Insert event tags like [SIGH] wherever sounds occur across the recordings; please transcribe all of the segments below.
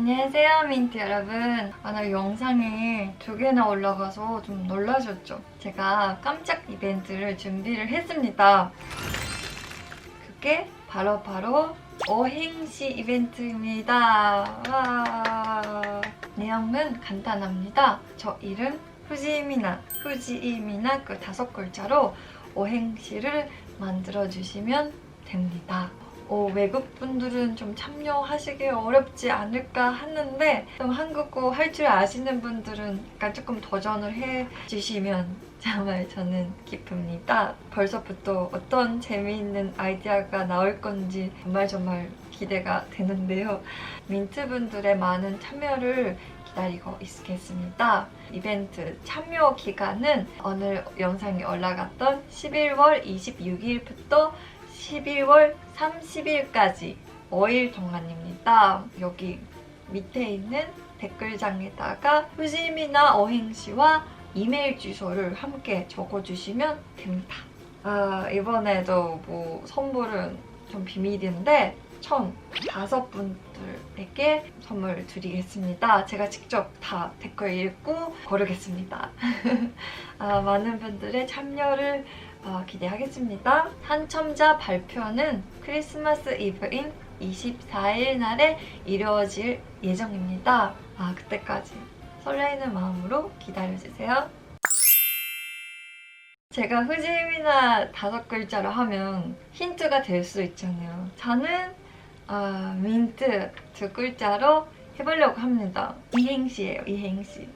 안녕하세요 민트 여러분. 오늘 영상이 두 개나 올라가서 좀 놀라셨죠? 제가 깜짝 이벤트를 준비를 했습니다. 그게 바로바로 어행시 이벤트입니다. 와. 내용은 간단합니다. 저 이름 후지미나 후지이미나 그 다섯 글자로 오행시를 만들어주시면 됩니다 어, 외국 분들은 좀 참여하시기 어렵지 않을까 하는데 좀 한국어 할 줄 아시는 분들은 약간 조금 도전을 해 주시면 [LAUGHS] 정말 저는 기쁩니다. 벌써부터 어떤 재미있는 아이디어가 나올 건지 정말 정말 기대가 되는데요. 민트 분들의 많은 참여를 기다리고 있겠습니다. 이벤트 참여 기간은 오늘 영상이 올라갔던 11월 26일부터 11월 30일까지 5일 동안입니다. 여기 밑에 있는 댓글장에다가 후지미나 어행시와 이메일 주소를 함께 적어주시면 됩니다. 아, 이번에도 뭐 선물은 좀 비밀인데 총 다섯 분들에게 선물 드리겠습니다. 제가 직접 다 댓글 읽고 고르겠습니다. [LAUGHS] 아, 많은 분들의 참여를 어, 기대하겠습니다. 당첨자 발표는 크리스마스 이브인 24일 날에 이루어질 예정입니다. 아, 그때까지 설레이는 마음으로 기다려주세요. 제가 흐지미나 다섯 글자로 하면 힌트가 될 수 있잖아요. 저는 어, 민트 두 글자로 해보려고 합니다. 이행시예요, 이행시.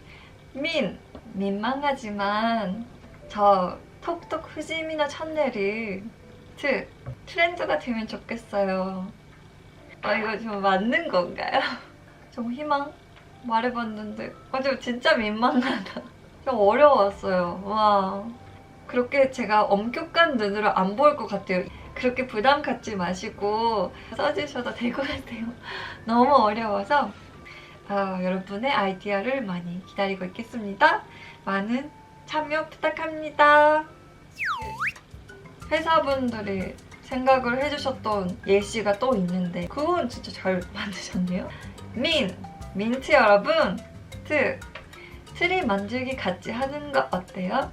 민, 민망하지만 저 톡톡 후지미나 채널이 트, 트렌드가 되면 좋겠어요. 아, 이거 좀 맞는 건가요? [LAUGHS] 좀 희망 말해봤는데, 아, 저 진짜 민망하다. [LAUGHS] 좀 어려웠어요. 와. 그렇게 제가 엄격한 눈으로 안 보일 것 같아요. 그렇게 부담 갖지 마시고 써주셔도 될 것 같아요. [LAUGHS] 너무 어려워서 아, 여러분의 아이디어를 많이 기다리고 있겠습니다. 많은 참여 부탁합니다. 회사분들이 생각을 해주셨던 예시가 또 있는데 그건 진짜 잘 만드셨네요. 민, 민트 여러분, 트, 트리 만들기 같이 하는 거 어때요?